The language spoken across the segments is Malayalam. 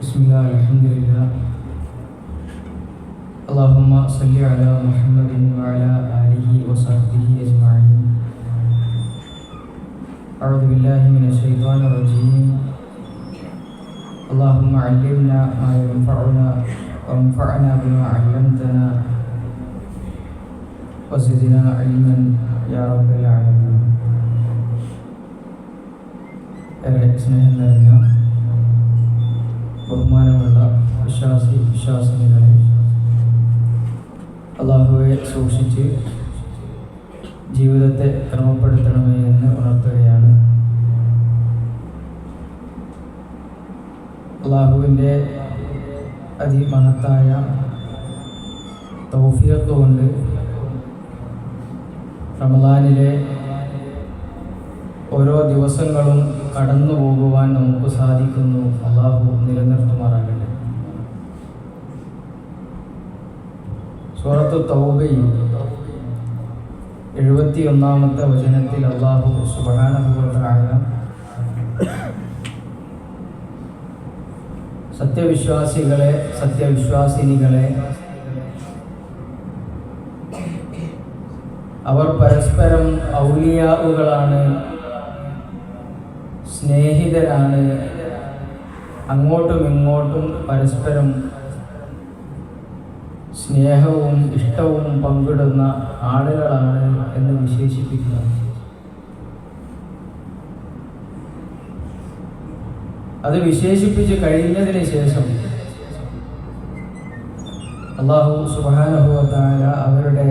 بسم الله الحمد لله اللهم صل على محمد وعلى آله وصحبه أجمعين أعوذ بالله من الشيطان الرجيم اللهم علمنا ما ينفعنا وانفعنا بما علمتنا وزدنا علما يا رب العالمين ഏറെ സ്നേഹം നിറഞ്ഞ ബഹുമാനമുള്ള വിശ്വാസി വിശ്വാസിനികളെ അള്ളാഹുവെ സൂക്ഷിച്ച് ജീവിതത്തെ ക്രമപ്പെടുത്തണമേ എന്ന് ഉണർത്തുകയാണ്. അള്ളാഹുവിന്റെ അതിമഹത്തായ തൗഫിയത്ത് കൊണ്ട് റമദാനിലെ ഓരോ ദിവസങ്ങളും കടന്നു പോകുവാൻ നമുക്ക് സാധിക്കുന്നു. അള്ളാഹു നിലനിർത്തുമാറാകട്ടെ. സൂറത്തു തൗബയിൽ എഴുപത്തി ഒന്നാമത്തെ വചനത്തിൽ അള്ളാഹു സുബാനുഭവത്തായ സത്യവിശ്വാസികളെ സത്യവിശ്വാസിനികളെ അവർ പരസ്പരം ഔലിയാവുകളാണ്. സ്നേഹിതരാണ്. അങ്ങോട്ടും ഇങ്ങോട്ടും പരസ്പരം സ്നേഹവും ഇഷ്ടവും പങ്കിടുന്ന ആളുകളാണ് എന്ന് വിശേഷിപ്പിക്കുന്നത് അത് വിശേഷിപ്പിച്ച് കഴിഞ്ഞതിന് ശേഷം അള്ളാഹു സുബാനുഭവത്തായ അവരുടെ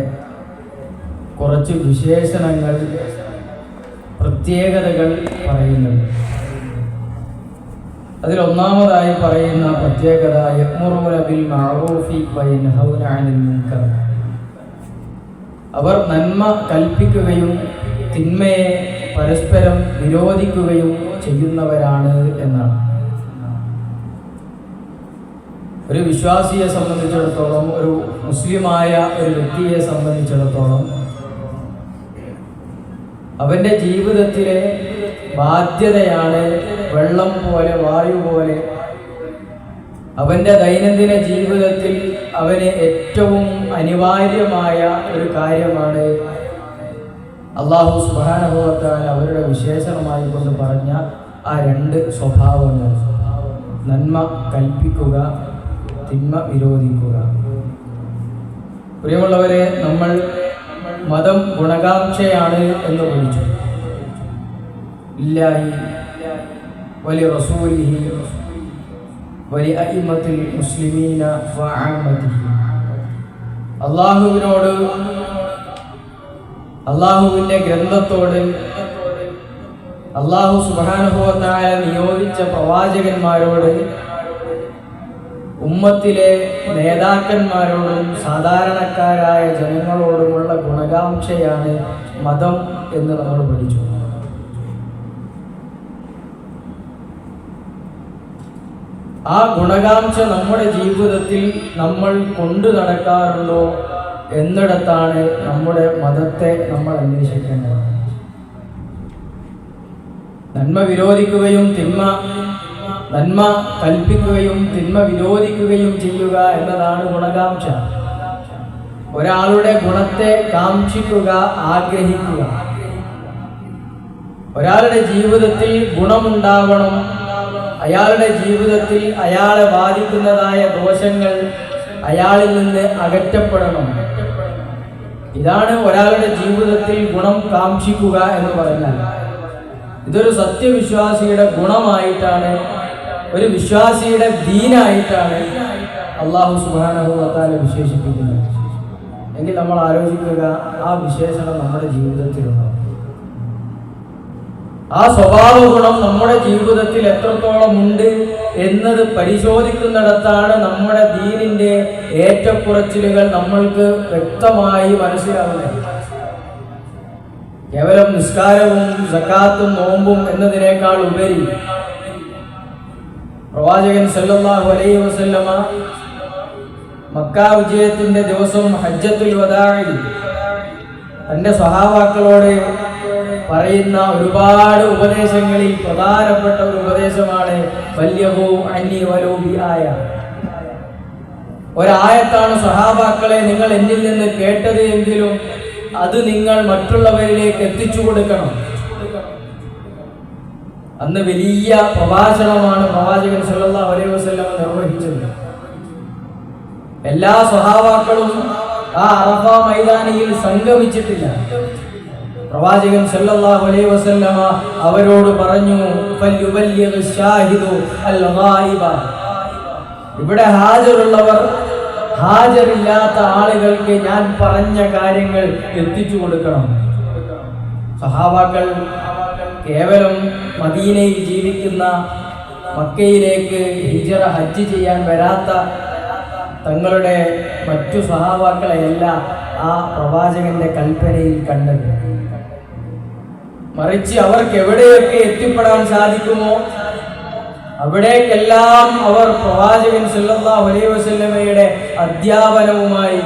കുറച്ച് വിശേഷണങ്ങൾ പ്രത്യേകതകൾ പറയുന്നത്. അതിൽ ഒന്നാമതായി പറയുന്ന പ്രത്യേകത അവർ നന്മ കൽപ്പിക്കുകയും തിന്മയെ പരസ്പരം വിരോധിക്കുകയും ചെയ്യുന്നവരാണ് എന്നാണ്. ഒരു വിശ്വാസിയെ സംബന്ധിച്ചിടത്തോളം ഒരു മുസ്ലിമായ ഒരു വ്യക്തിയെ സംബന്ധിച്ചിടത്തോളം അവന്റെ ജീവിതത്തിലെ ബാധ്യതയാണ് വെള്ളം പോലെ വായു പോലെ. അവന്റെ ദൈനംദിന ജീവിതത്തിൽ അവന് ഏറ്റവും അനിവാര്യമായ ഒരു കാര്യമാണ് അള്ളാഹു സുബാനുഭവത്താൽ അവരുടെ വിശേഷണമായി കൊണ്ട് പറഞ്ഞ ആ രണ്ട് സ്വഭാവങ്ങൾ. നന്മ കൽപ്പിക്കുക തിന്മ വിരോധിക്കുക. പ്രിയമുള്ളവരെ നമ്മൾ മതം ഗുണകാംക്ഷയാണ് എന്ന് വിളിച്ചു ഇല്ലായി വലി റസൂലിഹി വലി അയിമത്തിൽ മുസ്ലിമീന അള്ളാഹുവിനോട് അള്ളാഹുവിന്റെ ഗ്രന്ഥത്തോട് അള്ളാഹു സുബാനുഭവത്തായ നിയോഗിച്ച പ്രവാചകന്മാരോട് ഉമ്മത്തിലെ നേതാക്കന്മാരോടും സാധാരണക്കാരായ ജനങ്ങളോടുമുള്ള ഗുണകാംക്ഷയാണ് മതം എന്ന് നമ്മൾ പഠിച്ചു. ആ ഗുണകാംക്ഷ നമ്മുടെ ജീവിതത്തിൽ നമ്മൾ കൊണ്ടു നടക്കാറുണ്ടോ എന്നിടത്താണ് നമ്മുടെ മതത്തെ നമ്മൾ അന്വേഷിക്കേണ്ടത്. നന്മ വിരോധിക്കുകയും തിന്മ നന്മ കൽപ്പിക്കുകയും തിന്മ വിരോധിക്കുകയും ചെയ്യുക എന്നതാണ് ഗുണകാംക്ഷ. ഒരാളുടെ ഗുണത്തെ കാക്ഷിക്കുക ആഗ്രഹിക്കുക. ഒരാളുടെ ജീവിതത്തിൽ ഗുണമുണ്ടാവണം അയാളുടെ ജീവിതത്തിൽ അയാളെ ബാധിക്കുന്നതായ ദോഷങ്ങൾ അയാളിൽ നിന്ന് അകറ്റപ്പെടണം. ഇതാണ് ഒരാളുടെ ജീവിതത്തിൽ ഗുണം കാക്ഷിക്കുക എന്ന് പറഞ്ഞാൽ. ഇതൊരു സത്യവിശ്വാസിയുടെ ഗുണമായിട്ടാണ് ഒരു വിശ്വാസിയുടെ ദീനായിട്ടാണ് അള്ളാഹു സുബാനഹുവത്താലെ വിശേഷിപ്പിക്കുന്നത്. എങ്കിൽ നമ്മൾ ആലോചിക്കുക ആ വിശേഷണം നമ്മുടെ ജീവിതത്തിലുണ്ടോ ആ സ്വഭാവ ഗുണം നമ്മുടെ ജീവിതത്തിൽ എത്രത്തോളം ഉണ്ട് എന്നത് പരിശോധിക്കുന്നിടത്താണ് നമ്മുടെ ദീനിന്റെ ഏറ്റക്കുറച്ചിലുകൾ നമ്മൾക്ക് വ്യക്തമായി മനസ്സിലാവുന്നത്. കേവലം നിസ്കാരവും സക്കാത്തും നോമ്പും എന്നതിനേക്കാൾ ഉപരി പ്രവാചകൻ സല്ലല്ലാഹു അലൈഹി വസല്ലമ മക്ക വിജയത്തിന്റെ ദിവസം ഹജ്ജത്തുൽ വദാഇൽ തന്റെ സ്വഹാവാക്കളോട് പറയുന്ന ഒരുപാട് ഉപദേശങ്ങളിൽ പ്രധാനപ്പെട്ട ഒരു ഉപദേശമാണ് വല്യഹോ അന്യ ആയ. ഒരായത്താണ് സഹാബാക്കളെ നിങ്ങൾ എന്നിൽ നിന്ന് കേട്ടത് എങ്കിലും അത് നിങ്ങൾ മറ്റുള്ളവരിലേക്ക് എത്തിച്ചു കൊടുക്കണം. അന്ന് വലിയ പ്രഭാഷണമാണ് പ്രവാചകൻ അലൈഹി വസല്ലം നിർവഹിച്ചത്. എല്ലാ സ്വഭാവാക്കളും ആ അറഫ മൈതാനിയിൽ സംഗമിച്ചിട്ടില്ല. പ്രവാചകൻ സല്ലല്ലാഹു അലൈഹി വസല്ലമ അവരോട് പറഞ്ഞു അൽ ഇവിടെ ഹാജറുള്ളവർ ഹാജറില്ലാത്ത ആളുകൾക്ക് ഞാൻ പറഞ്ഞ കാര്യങ്ങൾ എത്തിച്ചു കൊടുക്കണം. സഹാബാക്കൾ കേവലം മദീനയിൽ ജീവിക്കുന്ന മക്കയിലേക്ക് ഹിജറ ഹജ്ജ് ചെയ്യാൻ വരാത്ത തങ്ങളുടെ മറ്റു സഹാവാക്കളെയെല്ലാം ആ പ്രവാചകന്റെ കൽപ്പനയിൽ കണ്ടത്. മറിച്ച് അവർക്ക് എവിടെയൊക്കെ എത്തിപ്പെടാൻ സാധിക്കുമോ അവിടേക്കെല്ലാം അവർ പ്രവാചകൻ സല്ലല്ലാഹു അലൈഹി വസല്ലമയുടെ അധ്യാപനവുമായി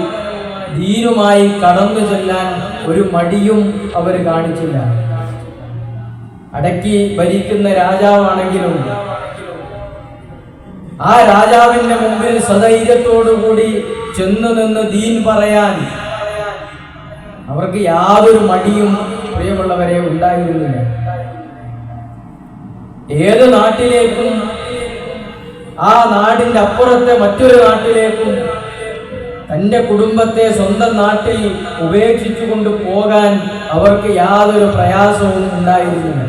ദീനുമായി കടന്നു ചെല്ലാൻ ഒരു മടിയും അവർ കാണിച്ചില്ല. അടക്കി ഭരിക്കുന്ന രാജാവാണെങ്കിലും ആ രാജാവിന്റെ മുമ്പിൽ സധൈര്യത്തോടുകൂടി ചെന്നു നിന്ന് ദീൻ പറയാൻ അവർക്ക് യാതൊരു മടിയും പ്രിയമുള്ളവരെ ഉണ്ടായിരുന്നില്ല. ഏത് നാട്ടിലേക്കും ആ നാടിന്റെ അപ്പുറത്തെ മറ്റൊരു നാട്ടിലേക്കും തന്റെ കുടുംബത്തെ സ്വന്തം നാട്ടിൽ ഉപേക്ഷിച്ചുകൊണ്ട് പോകാൻ അവർക്ക് യാതൊരു പ്രയാസവും ഉണ്ടായിരുന്നില്ല.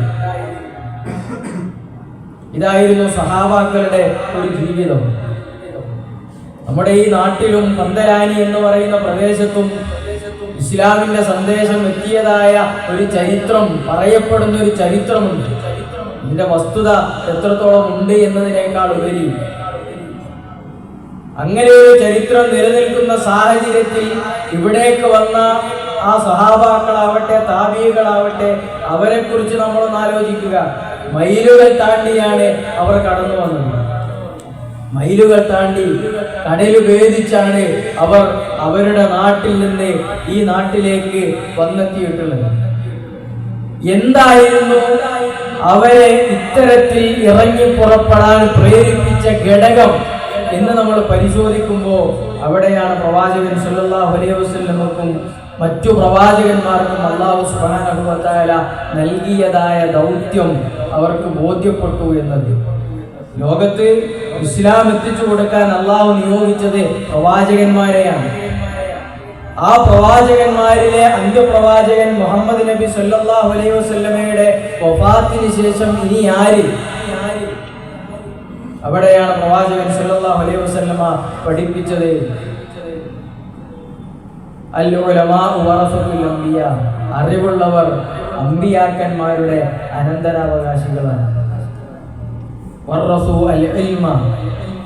ഇതായിരുന്നു സഹാബാക്കളുടെ ഒരു ജീവിതം. നമ്മുടെ ഈ നാട്ടിലും പന്തലാനി എന്ന് പറയുന്ന പ്രദേശത്തും ഇസ്ലാമിന്റെ സന്ദേശം എത്തിയതായ ഒരു ചരിത്രം പറയപ്പെടുന്ന ഒരു ചരിത്രമുണ്ട്. ഇതിന്റെ വസ്തുത എത്രത്തോളം ഉണ്ട് എന്നതിനേക്കാൾ ഉപരി. അങ്ങനെ ഒരു ചരിത്രം നിലനിൽക്കുന്ന സാഹചര്യത്തിൽ ഇവിടേക്ക് വന്ന ആ സഹാബാക്കളാവട്ടെ താപികളാവട്ടെ അവരെ കുറിച്ച് നമ്മളൊന്ന് ആലോചിക്കുക. മൈലുകൾ താണ്ടിയാണ് അവർ കടന്നു വന്നത്. മയിലുകൾ താണ്ടി കടൽ ഭേദിച്ചാണ് അവർ അവരുടെ നാട്ടിൽ നിന്ന് ഈ നാട്ടിലേക്ക് വന്നെത്തിയിട്ടുള്ളത്. എന്തായിരുന്നു? അവരെ ഇത്തരത്തിൽ ഇറങ്ങി പുറപ്പെടാൻ പ്രേരിപ്പിച്ച ഘടകം എന്ന് നമ്മൾ പരിശോധിക്കുമ്പോൾ അവിടെയാണ് പ്രവാചകൻ സല്ലല്ലാഹു അലൈഹി വസല്ലമക്കും മറ്റു പ്രവാചകന്മാർക്കും അള്ളാഹു തആല നൽകിയതായ ദൗത്യം അവർക്ക് ബോധ്യപ്പെട്ടു എന്നത്. ലോകത്ത് ഇസ്ലാം എത്തിച്ചു കൊടുക്കാൻ അള്ളാഹു നിയോഗിച്ചത് പ്രവാചകന്മാരെയാണ്. ആ പ്രവാചകന്മാരിലെ അന്ത്യപ്രവാചകൻ മുഹമ്മദ് നബി സല്ലാഹു അലൈഹി വസ്ലമയുടെ വഫാത്തിന് ശേഷം ഇനി ആര്? അവിടെയാണ് പ്രവാചകൻ സല്ലാഹു അലൈഹി വസല്ലമ പഠിപ്പിച്ചത്. അറിവുള്ളവർ അമ്പിയാക്കന്മാരുടെ അനന്തരാവകാശികളാണ്.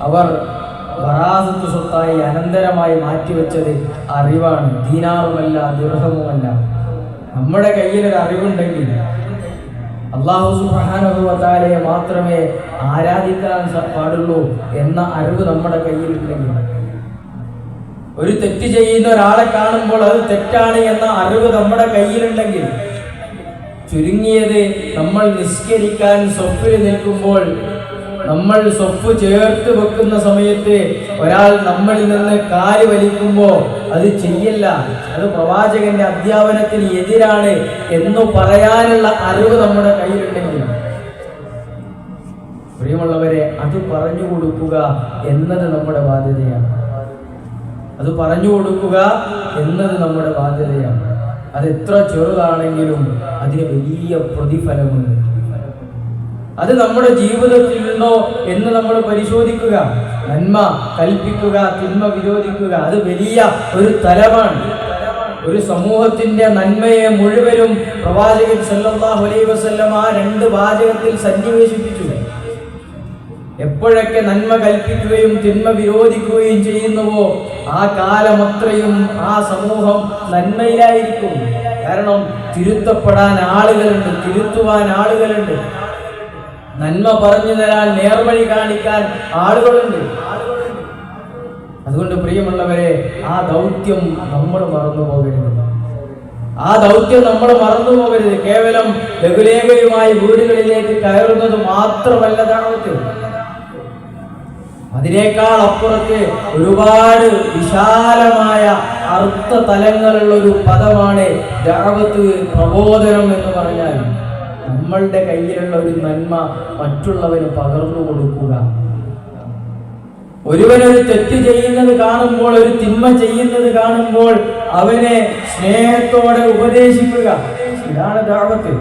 അവർ വറാസത്ത് സ്വത്തായി അനന്തരമായി മാറ്റിവെച്ചത് അറിവാണ്. ദീനാറുമല്ല ദുർഹവുമല്ല നമ്മുടെ കയ്യിൽ ഒരു അറിവുണ്ടെങ്കിൽ അള്ളാഹു സുഹാനുഭവത്താലയെ മാത്രമേ ആരാധിക്കാൻ പാടുള്ളൂ എന്ന അറിവ് നമ്മുടെ കയ്യിലുണ്ടെങ്കിൽ ഒരു തെറ്റ് ചെയ്യുന്ന ഒരാളെ കാണുമ്പോൾ അത് തെറ്റാണ് എന്ന അറിവ് നമ്മുടെ കയ്യിലുണ്ടെങ്കിൽ ചുരുങ്ങിയത് നമ്മൾ നിസ്കരിക്കാൻ സ്വപ്പിൽ നിൽക്കുമ്പോൾ നമ്മൾ സ്വപ്പ് ചേർത്ത് വെക്കുന്ന സമയത്ത് ഒരാൾ നമ്മളിൽ നിന്ന് കാൽ വലിക്കുമ്പോൾ അത് ചെയ്യില്ല. അത് പ്രവാചകന്റെ അധ്യാപനത്തിന് എതിരാണ് എന്ന് പറയാനുള്ള അറിവ് നമ്മുടെ കയ്യിലുണ്ടെങ്കിൽ. പ്രിയമുള്ളവരെ അത് പറഞ്ഞു കൊടുക്കുക എന്നത് നമ്മുടെ ബാധ്യതയാണ്. അത് പറഞ്ഞു കൊടുക്കുക എന്നത് നമ്മുടെ ബാധ്യതയാണ്. അത് എത്ര ചെറുതാണെങ്കിലും അതിന് വലിയ പ്രതിഫലമുണ്ട്. അത് നമ്മുടെ ജീവിതത്തിൽ ഉണ്ടോ എന്ന് നമ്മൾ പരിശോധിക്കുക നന്മ കൽപ്പിക്കുക തിന്മ വിരോധിക്കുക അത് വലിയ ഒരു തലമാണ്. ഒരു സമൂഹത്തിന്റെ നന്മയെ മുഴുവനും പ്രവാചകൻ സല്ലല്ലാഹു അലൈഹി വസല്ലം ആ രണ്ട് വാചകത്തിൽ സന്നിവേശിപ്പിച്ചു. എപ്പോഴൊക്കെ നന്മ കൽപ്പിക്കുകയും തിന്മ വിരോധിക്കുകയും ചെയ്യുന്നുവോ ആ കാലമത്രയും ആ സമൂഹം നന്മയിലായിരിക്കും. കാരണം തിരുത്തപ്പെടാൻ ആളുകളുണ്ട് തിരുത്തുവാൻ ആളുകളുണ്ട്. നന്മ പറഞ്ഞു തരാൻ നേർവഴി കാണിക്കാൻ ആളുകളുണ്ട്. അതുകൊണ്ട് പ്രിയമുള്ളവരെ ആ ദൗത്യം നമ്മൾ മറന്നു പോകരുത്. ആ ദൗത്യം നമ്മൾ മറന്നു പോകരുത്. കേവലം ലഘുലേഖയുമായി വീടുകളിലേക്ക് കയറുന്നത് മാത്രമല്ല ദാവത്ത് അതിനേക്കാൾ അപ്പുറത്ത് ഒരുപാട് വിശാലമായ അർത്ഥ തലങ്ങളുള്ള ഒരു പദമാണ് ദാവത്ത് പ്രബോധനം എന്ന് പറഞ്ഞാൽ. നമ്മളുടെ കയ്യിലുള്ള ഒരു നന്മ മറ്റുള്ളവന് പകർന്നു കൊടുക്കുക. ഒരുവനൊരു തെറ്റ് ചെയ്യുന്നത് കാണുമ്പോൾ ഒരു തിന്മ ചെയ്യുന്നത് കാണുമ്പോൾ അവനെ സ്നേഹത്തോടെ ഉപദേശിക്കുക. ഇതാണ് ദാവത്ത്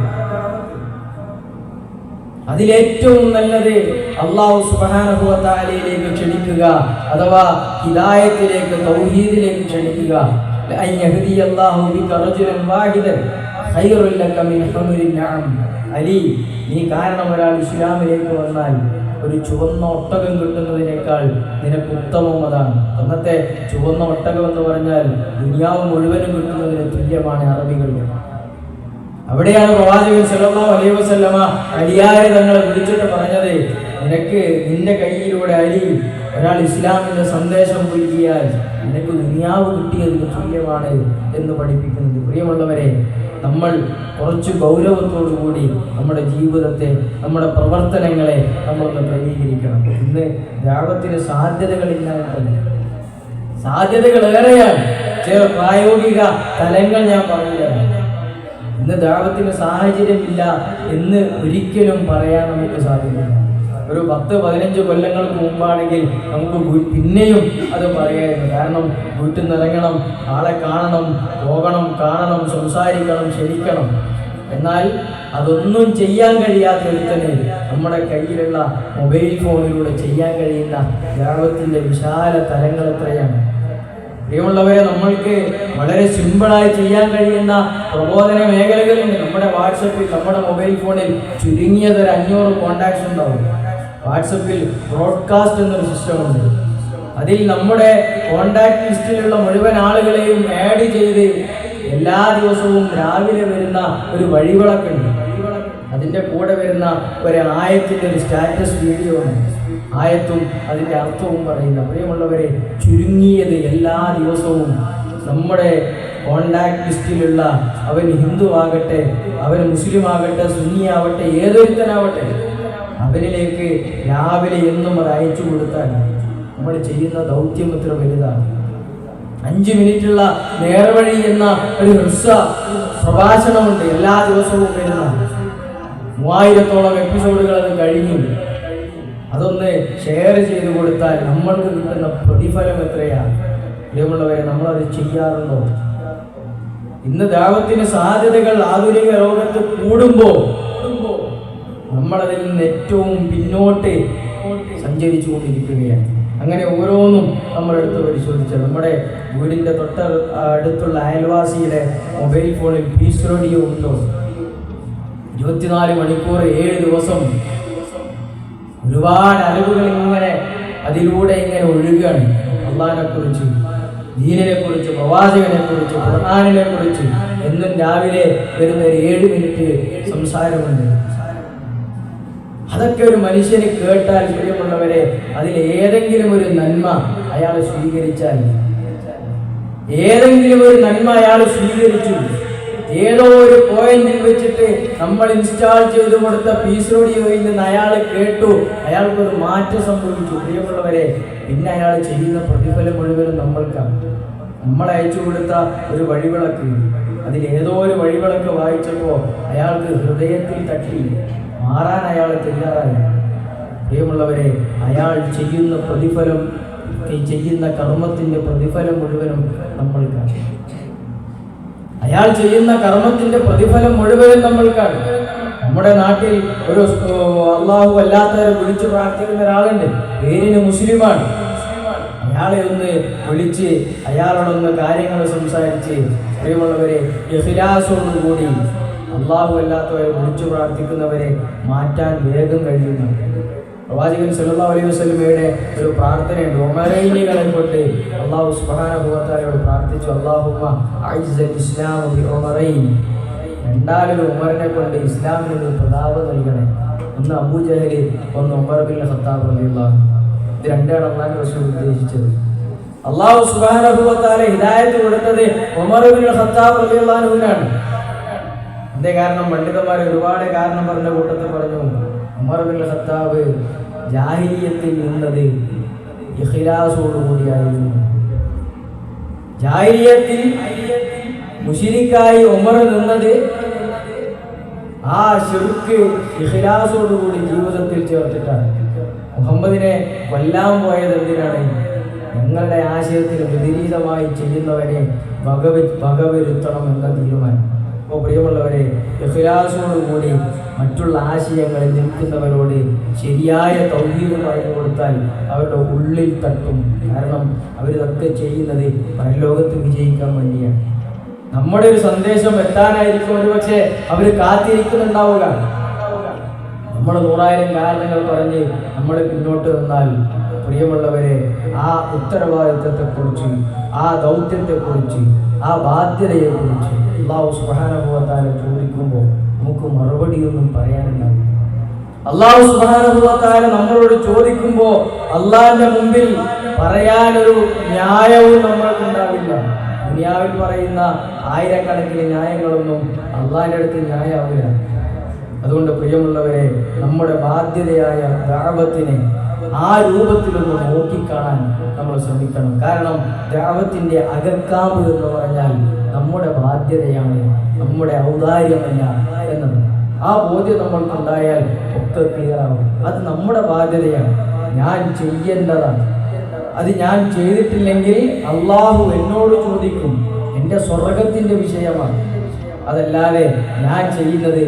അതിലേറ്റവും നല്ലത് അള്ളാഹു സുബാനുഭവത്താലയിലേക്ക് ക്ഷണിക്കുക അഥവാ ഹിദായത്തിലേക്ക് തൗഹീദിലേക്ക് ക്ഷണിക്കുക. അലി നീ കാരണം ഒരാൾ ഇസ്ലാമിലേക്ക് വന്നാൽ ഒരു ചുവന്ന ഒട്ടകം കിട്ടുന്നതിനേക്കാൾ നിനക്ക് ഉത്തമം അതാണ്. അന്നത്തെ ചുവന്ന ഒട്ടകം എന്ന് പറഞ്ഞാൽ ദുനിയാവ് മുഴുവനും കിട്ടുന്നതിന് തുല്യമാണ് അറബികളിൽ അവിടെയാണ് പ്രവാചകൻ സല്ലല്ലാഹു അലൈഹി വസല്ലമ അലിയാരെ തങ്ങളെ വിളിച്ചിട്ട് പറഞ്ഞത് നിനക്ക് നിന്റെ കയ്യിലൂടെ അരി ഒരാൾ ഇസ്ലാമിന്റെ സന്ദേശം പുൽകിയാൽ നിനക്ക് ദുനിയാവ് കിട്ടിയതിന് തുല്യമാണ് എന്ന് പഠിപ്പിക്കുന്നത്. പ്രിയമുള്ളവരെ നമ്മൾ കുറച്ച് ഗൗരവത്തോടു കൂടി നമ്മുടെ ജീവിതത്തെ നമ്മുടെ പ്രവർത്തനങ്ങളെ നമ്മളൊന്ന് ക്രമീകരിക്കണം. ഇന്ന് ദാവത്തിന് സാധ്യതകളില്ലാത്തത് സാധ്യതകൾ ഏറെയാണ്. ചില പ്രായോഗിക തലങ്ങൾ ഞാൻ പറഞ്ഞതാണ് ഇന്ന് ദാവത്തിന് സാഹചര്യമില്ല എന്ന് ഒരിക്കലും പറയാൻ നമുക്ക് സാധിക്കില്ല. ഒരു പത്ത് പതിനഞ്ച് കൊല്ലങ്ങൾക്ക് മുമ്പാണെങ്കിൽ നമുക്ക് പിന്നെയും അത് പറയായിരുന്നു. കാരണം വീട്ടിൽ നിന്ന് ഇറങ്ങണം ആളെ കാണണം പോകണം കാണണം സംസാരിക്കണം ക്ഷണിക്കണം. എന്നാൽ അതൊന്നും ചെയ്യാൻ കഴിയാത്ത ഒരുത്തന് നമ്മുടെ കയ്യിലുള്ള മൊബൈൽ ഫോണിലൂടെ ചെയ്യാൻ കഴിയുന്ന ഗ്രാമത്തിന്റെ വിശാല തലങ്ങൾ എത്രയാണ്? പ്രിയമുള്ളവരെ നമ്മൾക്ക് വളരെ സിമ്പിളായി ചെയ്യാൻ കഴിയുന്ന പ്രബോധന മേഖലകളിൽ നമ്മുടെ വാട്സപ്പിൽ നമ്മുടെ മൊബൈൽ ഫോണിൽ ചുരുങ്ങിയത് ഒരു അഞ്ഞൂറ് കോണ്ടാക്ട്സ് ഉണ്ടാവും. വാട്സപ്പിൽ ബ്രോഡ്കാസ്റ്റ് എന്നൊരു സിസ്റ്റം ഉണ്ട്. അതിൽ നമ്മുടെ കോണ്ടാക്ട് ലിസ്റ്റിലുള്ള മുഴുവൻ ആളുകളെയും ആഡ് ചെയ്ത് എല്ലാ ദിവസവും രാവിലെ വരുന്ന ഒരു വഴിവിളക്കുണ്ട്. അതിന്റെ കൂടെ വരുന്ന ഒരു ആയത്തിന്റെ ഒരു സ്റ്റാറ്റസ് വീഡിയോ ഉണ്ട് ആയത്തും അതിന്റെ അർത്ഥവും പറയുന്ന പ്രിയമുള്ളവരെ ചുരുങ്ങിയത് എല്ലാ ദിവസവും നമ്മുടെ കോണ്ടാക്ട് ലിസ്റ്റിലുള്ള അവൻ ഹിന്ദു ആകട്ടെ അവൻ മുസ്ലിം ആകട്ടെ സുന്നി ആവട്ടെ ഏതൊരുത്തനാവട്ടെ അവനിലേക്ക് രാവിലെ എന്നും അത് അയച്ചു കൊടുത്താൽ നമ്മൾ ചെയ്യുന്ന ദൗത്യം ഇത്ര വലുതാണ്. അഞ്ച് മിനിറ്റുള്ള നേർവഴി എന്ന ഒരു ഹ്രസ്വ പ്രഭാഷണമുണ്ട് എല്ലാ ദിവസവും വരുന്ന. മൂവായിരത്തോളം എപ്പിസോഡുകൾ അത് കഴിഞ്ഞു. അതൊന്ന് ഷെയർ ചെയ്ത് കൊടുത്താൽ നമ്മൾക്ക് കിട്ടുന്ന പ്രതിഫലം എത്രയാണ് ഇതേമുള്ളവരെ നമ്മളത് ചെയ്യാറുണ്ടോ? ഇന്ന് ദാവത്തിന് സാധ്യതകൾ ആധുനിക ലോകത്ത് കൂടുമ്പോൾ നമ്മളതിൽ നിന്ന് ഏറ്റവും പിന്നോട്ട് സഞ്ചരിച്ചു കൊണ്ടിരിക്കുകയാണ് അങ്ങനെ ഓരോന്നും നമ്മളെടുത്ത് പരിശോധിച്ചാൽ നമ്മുടെ വീടിന്റെ തൊട്ട അടുത്തുള്ള അയൽവാസിയുടെ മൊബൈൽ ഫോണിൽ ഭീഷണിയോ ഉണ്ടോ? ഇരുപത്തിനാല് മണിക്കൂർ ഏഴ് ദിവസം ഒരുപാട് അറിവുകൾ ഇങ്ങനെ അതിലൂടെ ഇങ്ങനെ ഒഴുകുകയാണ് അള്ളാഹിനെ കുറിച്ച് ദീനിനെ കുറിച്ച് പ്രവാചകനെ കുറിച്ച് ഖുർആാനിനെ കുറിച്ച് എന്നും രാവിലെ വരുന്ന ഒരു ഏഴ് മിനിറ്റ് സംസാരമുണ്ട്. അതൊക്കെ ഒരു മനുഷ്യന് കേട്ടാൽ പ്രിയമുള്ളവരെ അതിൽ ഏതെങ്കിലും ഒരു നന്മ അയാൾ സ്വീകരിച്ചാൽ ഏതെങ്കിലും ഒരു നന്മ അയാൾ സ്വീകരിച്ചു. ഏതോ ഒരു പോയിന്റിൽ വെച്ചിട്ട് നമ്മൾ ഇൻസ്റ്റാൾ ചെയ്തു കൊടുത്ത പീസ് റേഡിയോയിൽ നിന്ന് അയാൾ കേട്ടു. അയാൾക്കൊരു മാറ്റം സംഭവിച്ചു. പ്രിയമുള്ളവരെ പിന്നെ അയാൾ ചെയ്യുന്ന പ്രതിഫലം മുഴുവനും നമ്മൾക്കാണ് നമ്മൾ അയച്ചു കൊടുത്ത ഒരു വഴിവിളക്ക്. അതിൽ ഏതോ ഒരു വഴിവിളക്ക് വായിച്ചപ്പോൾ അയാൾക്ക് ഹൃദയത്തിൽ തട്ടി. മാറാൻ അയാൾ തയ്യാറായി. പ്രിയമുള്ളവരെ അയാൾ ചെയ്യുന്ന പ്രതിഫലം ചെയ്യുന്ന കർമ്മത്തിന്റെ പ്രതിഫലം മുഴുവനും നമ്മൾക്കാണ് അയാൾ ചെയ്യുന്ന കർമ്മത്തിന്റെ പ്രതിഫലം മുഴുവനും നമ്മൾ കാണും. നമ്മുടെ നാട്ടിൽ ഒരു അള്ളാഹു അല്ലാത്തവരെ വിളിച്ചു പ്രാർത്ഥിക്കുന്ന ഒരാളുണ്ട്. പേരിന് മുസ്ലിമാണ്. അയാളെ ഒന്ന് വിളിച്ച് അയാളോടൊന്ന് കാര്യങ്ങൾ സംസാരിച്ച് പ്രിയമുള്ളവരെ കൂടി അള്ളാഹു അല്ലാത്തവരെ വിളിച്ചു പ്രാർത്ഥിക്കുന്നവരെ മാറ്റാൻ വേഗം കഴിയുന്നുണ്ട് പ്രവാചകൻ സല്ലല്ലാഹു അലൈഹി വസല്ലമയുടെ ഒരു പ്രാർത്ഥനയുണ്ട്. ഉമറൈനികളെ കൊണ്ട് അള്ളാഹു തആലയോട് പ്രാർത്ഥിച്ചു അല്ലാഹുമ്മ ഇസ്ലാം രണ്ടാലൊരു ഉമറിനെ കൊണ്ട് ഇസ്ലാമിന് ഒരു പ്രതാപം നൽകണേ. ഒന്ന് അബൂജഹലി ഒന്ന് ഉമർ ബിൻ റളിയല്ലാഹു അൻഹു. ഇത് രണ്ടാണ് അള്ളാഹു റസൂൽ ഉദ്ദേശിച്ചത്. അള്ളാഹു സുബാനുഭവത്താലെ ഹിദായത്ത് കൊടുത്തത് ഉമർ ഇബ്നുൽ ഖത്താബ് അതേ എന്തേ കാരണം? പണ്ഡിതന്മാർ ഒരുപാട് കാരണം പറഞ്ഞ കൂട്ടത്തിൽ പറഞ്ഞു. ഉമർ ബിൻ ഖത്താബ് ജാഹിലിയത്തിൽ നിന്നത് ഇഖ്ലാസോടുകൂടിയായിരുന്നു ജാഹിലിയത്തിൽ മുഷിരിക്കായി ഉമർ നിന്നത് ആ ഷിർക്ക് ഇഖ്ലാസോടുകൂടി ജീവിതത്തിൽ ചേർത്തിട്ടാണ്. മുഹമ്മദിനെ കൊല്ലാൻ പോയത് എന്തിനാണ്? ഞങ്ങളുടെ ആശയത്തിന് വിപരീതമായി ചെയ്യുന്നവനെ വകവെ വകവരുത്തണം എന്ന തീരുമാനം. അപ്പോൾ പ്രിയമുള്ളവരെ ഇഖ്ലാസോടുകൂടി മറ്റുള്ള ആശയങ്ങളിൽ നിൽക്കുന്നവരോട് ശരിയായ തൗഹീദ് പറഞ്ഞു കൊടുത്താൽ അവരുടെ ഉള്ളിൽ തട്ടും. കാരണം അവരിതൊക്കെ ചെയ്യുന്നത് പരലോകത്ത് വിജയിക്കാൻ വേണ്ടിയാണ്. നമ്മുടെ ഒരു സന്ദേശം എത്താനായിരിക്കും ഒരുപക്ഷെ അവർ കാത്തിരിക്കുന്നുണ്ടാവുക. നമ്മൾ നൂറായിരം കാരണങ്ങൾ പറഞ്ഞ് നമ്മൾ പിന്നോട്ട് നിന്നാൽ പ്രിയമുള്ളവരെ ആ ഉത്തരവാദിത്വത്തെക്കുറിച്ച് ആ ദൗത്യത്തെക്കുറിച്ച് ആ ബാധ്യതയെക്കുറിച്ച് അള്ളാഹു സുഹാനുഭവത്താലും ചോദിക്കുമ്പോൾ നമുക്ക് മറുപടിയൊന്നും പറയാനുണ്ടാവില്ല അള്ളാഹു സുധാരണ നമ്മളോട് ചോദിക്കുമ്പോൾ അള്ളാഹിന്റെ മുമ്പിൽ പറയാനൊരു ന്യായവും നമ്മൾക്കുണ്ടാവില്ല. ദുനിയാവിൽ പറയുന്ന ആയിരക്കണക്കിന് ന്യായങ്ങളൊന്നും അള്ളാഹിന്റെ അടുത്ത് ന്യായമാവില്ല അതുകൊണ്ട് പ്രിയമുള്ളവരെ നമ്മുടെ ബാധ്യതയായ ദാവത്തിനെ ആ രൂപത്തിലൊന്ന് നോക്കിക്കാണാൻ നമ്മൾ ശ്രമിക്കണം. കാരണം ദ്രാവത്തിന്റെ അകക്കാമ്പ് എന്ന് പറഞ്ഞാൽ നമ്മുടെ ബാധ്യതയാണ് നമ്മുടെ ഔദാര്യമല്ല എന്നത്. ആ ബോധ്യം നമ്മൾക്കുണ്ടായാൽ ഒക്കെ ക്ലിയറാവും അത് നമ്മുടെ ബാധ്യതയാണ്. ഞാൻ ചെയ്യേണ്ടതാണ്. അത് ഞാൻ ചെയ്തിട്ടില്ലെങ്കിൽ അള്ളാഹു എന്നോട് ചോദിക്കും എന്റെ സ്വർഗത്തിന്റെ വിഷയമാണ്. അതല്ലാതെ ഞാൻ ചെയ്യുന്നത്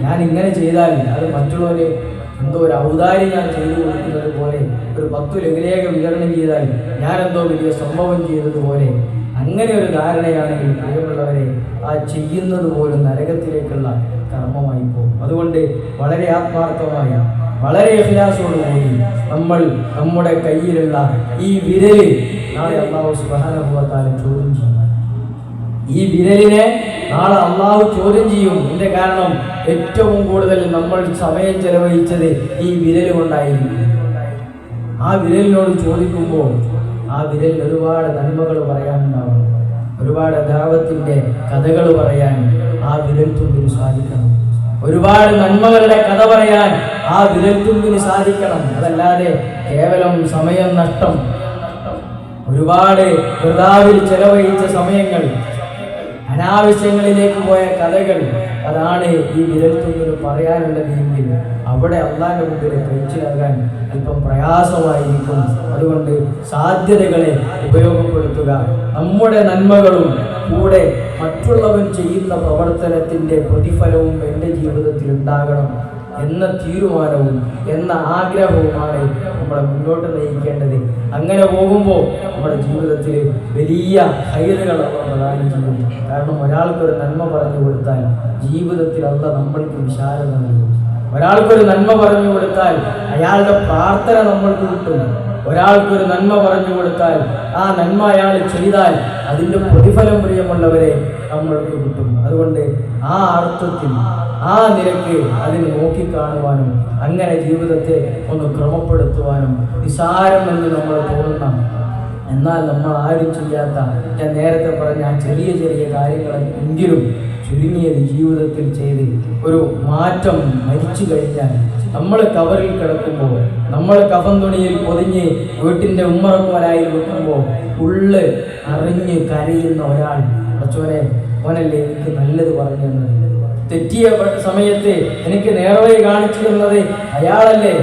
ഞാൻ ഇങ്ങനെ ചെയ്താൽ അത് മറ്റുള്ളവര് എന്തോ ഒരു ഔദാര്യം ഞാൻ ചെയ്തു കൊടുക്കുന്നത് പോലെ ഒരു പത്തു ലഘുലേഖ വിതരണം ചെയ്താൽ ഞാൻ എന്തോ വലിയ സംഭവം ചെയ്തതുപോലെ അങ്ങനെ ഒരു ധാരണയാണെങ്കിൽ പ്രിയമുള്ളവരെ ആ ചെയ്യുന്നത് പോലും നരകത്തിലേക്കുള്ള കർമ്മമായി പോകും. അതുകൊണ്ട് വളരെ ആത്മാർത്ഥമായ വളരെ അഭിലാസോടുകൂടി നമ്മൾ നമ്മുടെ കയ്യിലുള്ള ഈ വിരലിൽ നാളെ അള്ളാഹു സുബാനുഭവത്താലും ചോദ്യം ചെയ്യും. ഈ വിരലിനെ നാളെ അള്ളാഹു ചോദ്യം ചെയ്യും. ഇതിന്റെ കാരണം ഏറ്റവും കൂടുതൽ നമ്മൾ സമയം ചെലവഴിച്ചത് ഈ വിരൽ കൊണ്ടായിരിക്കും ആ വിരലിനോട് ചോദിക്കുമ്പോൾ ആ വിരലിൽ ഒരുപാട് നന്മകൾ പറയാനുണ്ടാവും. ഒരുപാട് ദാവത്തിന്റെ കഥകൾ പറയാൻ ആ വിരൽ തുമ്പിന് സാധിക്കണം. ഒരുപാട് നന്മകളുടെ കഥ പറയാൻ ആ വിരൽ തുമ്പിന് സാധിക്കണം. അതല്ലാതെ കേവലം സമയം നഷ്ടം. ഒരുപാട് കൃതാവിൽ ചെലവഴിച്ച സമയങ്ങൾ അനാവശ്യങ്ങളിലേക്ക് പോയ കഥകൾ അതാണ് ഈ വിരൽത്തുമ്പിൽ പറയാനുള്ളത് എങ്കിൽ അവിടെ അള്ളാന്റെ മുമ്പിൽ കഴിച്ചിലാകാൻ അല്പം പ്രയാസമായിരിക്കും. അതുകൊണ്ട് സാധ്യതകളെ ഉപയോഗപ്പെടുത്തുക. നമ്മുടെ നന്മകളും കൂടെ മറ്റുള്ളവൻ ചെയ്യുന്ന പ്രവർത്തനത്തിന്റെ പ്രതിഫലവും എന്റെ ജീവിതത്തിൽ ഉണ്ടാകണം. എന്ന തീരുമാനവും എന്ന ആഗ്രഹവുമാണ് നമ്മളെ മുന്നോട്ട് നയിക്കേണ്ടത്. അങ്ങനെ പോകുമ്പോൾ നമ്മുടെ ജീവിതത്തിൽ വലിയ ഹൈറുകൾ അവർ പ്രദാനം ചെയ്യും. കാരണം ഒരാൾക്കൊരു നന്മ പറഞ്ഞു കൊടുത്താൽ ജീവിതത്തിൽ അല്ല നമ്മൾക്ക് വിശാലത നൽകും. ഒരാൾക്കൊരു നന്മ പറഞ്ഞു കൊടുത്താൽ അയാളുടെ പ്രാർത്ഥന നമ്മൾക്ക് കിട്ടും. ഒരാൾക്കൊരു നന്മ പറഞ്ഞു കൊടുത്താൽ ആ നന്മ അയാൾ ചെയ്താൽ അതിന്റെ പ്രതിഫലം പ്രിയമുള്ളവരെ നമ്മൾക്ക് കിട്ടും അതുകൊണ്ട് ആ അർത്ഥത്തിൽ ആ നിരക്ക് അതിന് നോക്കിക്കാണുവാനും അങ്ങനെ ജീവിതത്തെ ഒന്ന് ക്രമപ്പെടുത്തുവാനും നിസാരമെന്ന് നമ്മൾ തോന്നുന്ന എന്നാൽ നമ്മൾ ആരും ചെയ്യാത്ത ഞാൻ നേരത്തെ പറഞ്ഞ ആ ചെറിയ ചെറിയ കാര്യങ്ങൾ എങ്കിലും ചുരുങ്ങിയത് ജീവിതത്തിൽ ചെയ്ത് ഒരു മാറ്റം മരിച്ചു കഴിഞ്ഞാൽ നമ്മൾ കവറിൽ കിടക്കുമ്പോൾ നമ്മൾ കഫൻ തുണിയിൽ പൊതിഞ്ഞ് വീട്ടിന്റെ ഉമ്മറക്കുമലായി വെക്കുമ്പോൾ ഉള്ള് അറിഞ്ഞ് കരയുന്ന ഒരാൾ കുറച്ചോനെ മോനല്ലേ എനിക്ക് നല്ലത് പറഞ്ഞു തന്നത്? തെറ്റിയ സമയത്ത് എനിക്ക് നേർവഴി കാണിച്ചു തന്നത് അയാളല്ലേ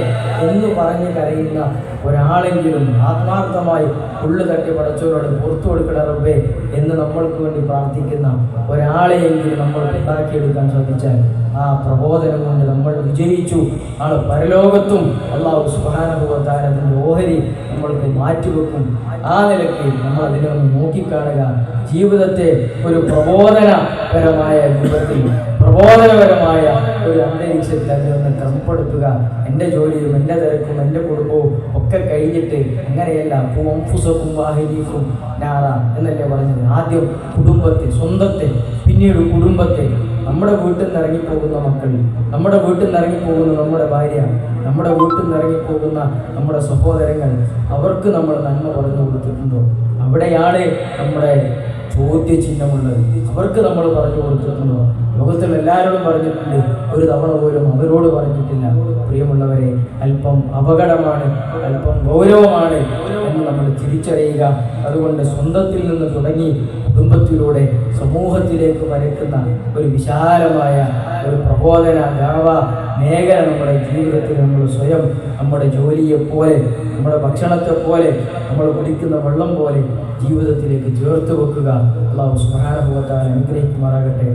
എന്ന് പറഞ്ഞ് കരയുന്ന ഒരാളെങ്കിലും ആത്മാർത്ഥമായി ഉള്ളു തട്ടി പടച്ചവരോട് പുറത്തു കൊടുക്കണ റബ്ബേ എന്ന് നമ്മൾക്ക് വേണ്ടി പ്രാർത്ഥിക്കുന്ന ഒരാളെയെങ്കിലും നമ്മൾ ഉണ്ടാക്കിയെടുക്കാൻ ശ്രദ്ധിച്ചാൽ ആ പ്രബോധനം കൊണ്ട് നമ്മൾ വിജയിച്ചു. ആൾ പരലോകത്തും അള്ളാഹു സുഹാനുഭവത്താരത്തിന്റെ ഓഹരി നമ്മൾക്ക് മാറ്റിവെക്കും. ആ നിലയ്ക്ക് നമ്മൾ അതിനെ ഒന്ന് നോക്കിക്കാണുക. ജീവിതത്തെ ഒരു പ്രബോധനപരമായ രൂപത്തിൽ പ്രബോധനപരമായ ഒരു അന്തരീക്ഷത്തിൽ അതിനൊന്ന് ക്രമപ്പെടുത്തുക എന്റെ ജോലിയും എന്റെ തിരക്കും എന്റെ കുടുംബവും ഒക്കെ കഴിഞ്ഞിട്ട് അങ്ങനെയല്ല പൂംഫുസക്കും വാഹിനീഫും ഞാറ എന്നല്ലേ പറഞ്ഞത്. ആദ്യം കുടുംബത്തെ സ്വന്തത്തെ പിന്നീട് കുടുംബത്തെ. നമ്മുടെ വീട്ടിൽ നിന്ന് ഇറങ്ങിപ്പോകുന്ന മക്കൾ നമ്മുടെ വീട്ടിൽ നിന്ന് ഇറങ്ങിപ്പോകുന്ന നമ്മുടെ ഭാര്യ നമ്മുടെ വീട്ടിൽ നിന്ന് ഇറങ്ങിപ്പോകുന്ന നമ്മുടെ സഹോദരങ്ങൾ അവർക്ക് നമ്മൾ നന്മ പറഞ്ഞു കൊടുത്തിട്ടുണ്ടോ? അവിടെയാണ് നമ്മുടെ ചോദ്യചിഹ്നമുള്ളത് അവർക്ക് നമ്മൾ പറഞ്ഞു കൊടുത്തിട്ടുണ്ടോ ലോകത്തിൽ എല്ലാവരോടും പറഞ്ഞിട്ടുണ്ട്. ഒരു തവണ പോലും അവരോട് പറഞ്ഞിട്ടില്ല. പ്രിയമുള്ളവരെ അല്പം അപകടമാണ് അല്പം ഗൗരവമാണ് എന്ന് നമ്മൾ തിരിച്ചറിയുക. അതുകൊണ്ട് സ്വന്തത്തിൽ നിന്ന് തുടങ്ങി കുടുംബത്തിലൂടെ സമൂഹത്തിലേക്ക് വരയ്ക്കുന്ന ഒരു വിശാലമായ ഒരു പ്രബോധന ഗാവ മേഖല നമ്മുടെ ജീവിതത്തിൽ നമ്മൾ സ്വയം നമ്മുടെ ജോലിയെ പോലെ നമ്മുടെ ഭക്ഷണത്തെ പോലെ നമ്മൾ കുടിക്കുന്ന വെള്ളം പോലെ ജീവിതത്തിലേക്ക് ചേർത്ത് വെക്കുക. അള്ളാഹു സുഹാനുഭവത്താൽ അനുഗ്രഹിക്കുമാറാകട്ടെ.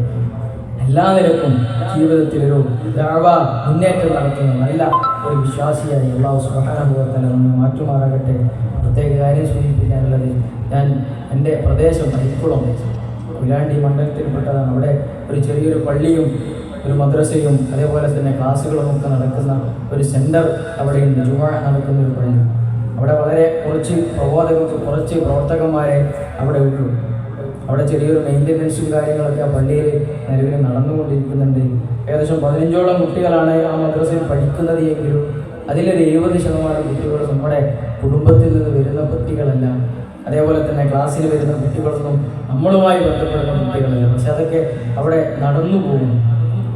എല്ലാ നിരക്കും ജീവിതത്തിലൊരു ദാവ മുന്നേറ്റം നടത്തുന്ന നല്ല ഒരു വിശ്വാസിയായി അള്ളാഹു സുഹാനുഭവത്താൽ നമ്മെ മാറ്റുമാറാകട്ടെ. പ്രത്യേക കാര്യം സൂചിപ്പിക്കാനുള്ളത് ഞാൻ എന്റെ പ്രദേശം അരിക്കുളം കുലാണ്ടി മണ്ഡലത്തിൽപ്പെട്ടതാണ്. അവിടെ ഒരു ചെറിയൊരു പള്ളിയും ഒരു മദ്രസയും അതേപോലെ തന്നെ ക്ലാസ്സുകളും ഒക്കെ നടക്കുന്ന ഒരു സെന്റർ അവിടെയും ജുമ നടക്കുന്ന ഒരു പള്ളി അവിടെ വളരെ കുറച്ച് പ്രബോധകർക്ക് കുറച്ച് പ്രവർത്തകന്മാരെ അവിടെ ഉള്ളൂ. അവിടെ ചെറിയൊരു മെയിന്റനൻസും കാര്യങ്ങളൊക്കെ ആ പള്ളിയിൽ നിലവിൽ നടന്നുകൊണ്ടിരിക്കുന്നുണ്ട്. ഏകദേശം പതിനഞ്ചോളം കുട്ടികളാണ് ആ മദ്രസയിൽ പഠിക്കുന്നത് എങ്കിലും അതിലൊരു എഴുപത് ശതമാനം കുട്ടികൾ നമ്മുടെ കുടുംബത്തിൽ നിന്ന് വരുന്ന കുട്ടികളല്ല. അതേപോലെ തന്നെ ക്ലാസ്സിൽ വരുന്ന കുട്ടികളൊന്നും നമ്മളുമായി ബന്ധപ്പെടുന്ന കുട്ടികളല്ല. പക്ഷെ അതൊക്കെ അവിടെ നടന്നു പോകുന്നു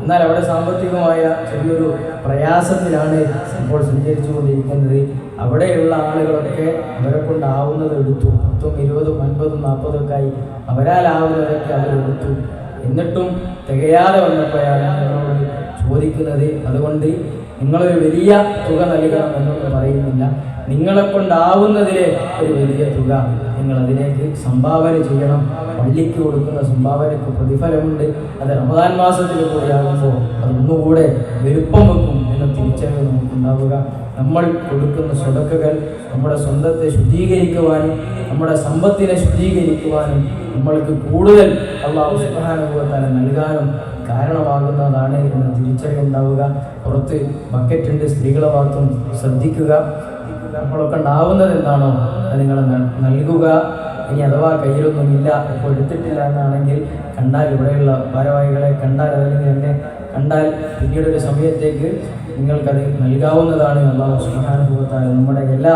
എന്നാൽ അവിടെ സാമ്പത്തികമായ ചെറിയൊരു പ്രയാസത്തിലാണ് ഇപ്പോൾ സഞ്ചരിച്ചു കൊണ്ടിരിക്കുന്നത് അവിടെയുള്ള ആളുകളൊക്കെ അവരെ കൊണ്ടാവുന്നത് എടുത്തു. പത്തും ഇരുപതും അൻപതും നാൽപ്പതും ആയി അവരാലാവുന്നതൊക്കെ അവരെടുത്തു എന്നിട്ടും തികയാതെ വന്നപ്പോഴാണ് ഞങ്ങളോട് ചോദിക്കുന്നത് അതുകൊണ്ട് നിങ്ങളൊരു വലിയ തുക നൽകണം എന്നൊന്നും പറയുന്നില്ല. നിങ്ങളെ കൊണ്ടാവുന്നതിലെ ഒരു വലിയ തുക നിങ്ങൾ അതിലേക്ക് സംഭാവന ചെയ്യണം. പള്ളിക്ക് കൊടുക്കുന്ന സംഭാവനയ്ക്ക് പ്രതിഫലമുണ്ട്. അത് റമദാൻ മാസത്തിൽ കൂടിയാകുമ്പോൾ അതൊന്നുകൂടെ വെളുപ്പം വെക്കും എന്ന തിരിച്ചറിവ് നമുക്കുണ്ടാവുക. നമ്മൾ കൊടുക്കുന്ന സ്വതക്കുകൾ നമ്മുടെ സ്വന്തത്തെ ശുദ്ധീകരിക്കുവാനും നമ്മുടെ സമ്പത്തിനെ ശുദ്ധീകരിക്കുവാനും നമ്മൾക്ക് കൂടുതൽ അള്ളാഹു സുബ്ഹാനഹു നൽകാനും കാരണമാകുന്നതാണ് എന്ന തിരിച്ചറിവുണ്ടാവുക പുറത്ത് ബക്കറ്റുണ്ട് സ്ത്രീകളെ ഭാഗത്തും ശ്രദ്ധിക്കുക. നമ്മളൊക്കെ ഉണ്ടാവുന്നത് എന്താണോ അത് നിങ്ങൾ നൽകുക. ഇനി അഥവാ കയ്യിലൊന്നുമില്ല ഇപ്പോൾ എടുത്തിട്ടില്ല എന്നാണെങ്കിൽ കണ്ടാൽ ഇവിടെയുള്ള ഭാരവാഹികളെ കണ്ടാൽ അതല്ലെങ്കിൽ എന്നെ കണ്ടാൽ പിന്നീട് ഒരു സമയത്തേക്ക് നിങ്ങൾക്കത് നൽകാവുന്നതാണ്. അള്ളാഹു സുബ്ഹാനഹുവതാല നമ്മുടെ എല്ലാ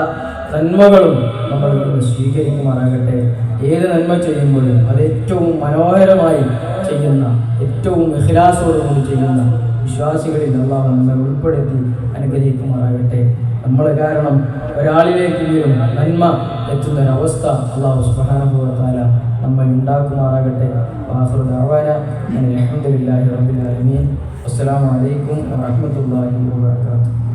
നന്മകളും നമ്മൾ സ്വീകരിക്കുമാറാകട്ടെ. ഏത് നന്മ ചെയ്യുമ്പോഴും അത് ഏറ്റവും മനോഹരമായി ചെയ്യുന്ന ഏറ്റവും ഇഖ്ലാസോടുകൂടി ചെയ്യുന്ന വിശ്വാസികളിൽ അള്ളാഹു നമ്മെ ഉൾപ്പെടുത്തി അനുഗ്രഹിക്കുമാറാകട്ടെ. നമ്മൾ കാരണം ഒരാളിലേക്കെങ്കിലും നന്മ എത്തുന്ന ഒരവസ്ഥ അള്ളാഹു സുഹാനുഭവത്താല നമ്മൾ ഉണ്ടാക്കുമാറാകട്ടെ. വാഹുർ അസ്സലാമു അലൈക്കും വറഹ്മത്തുള്ളാഹി വബറകാതുഹു.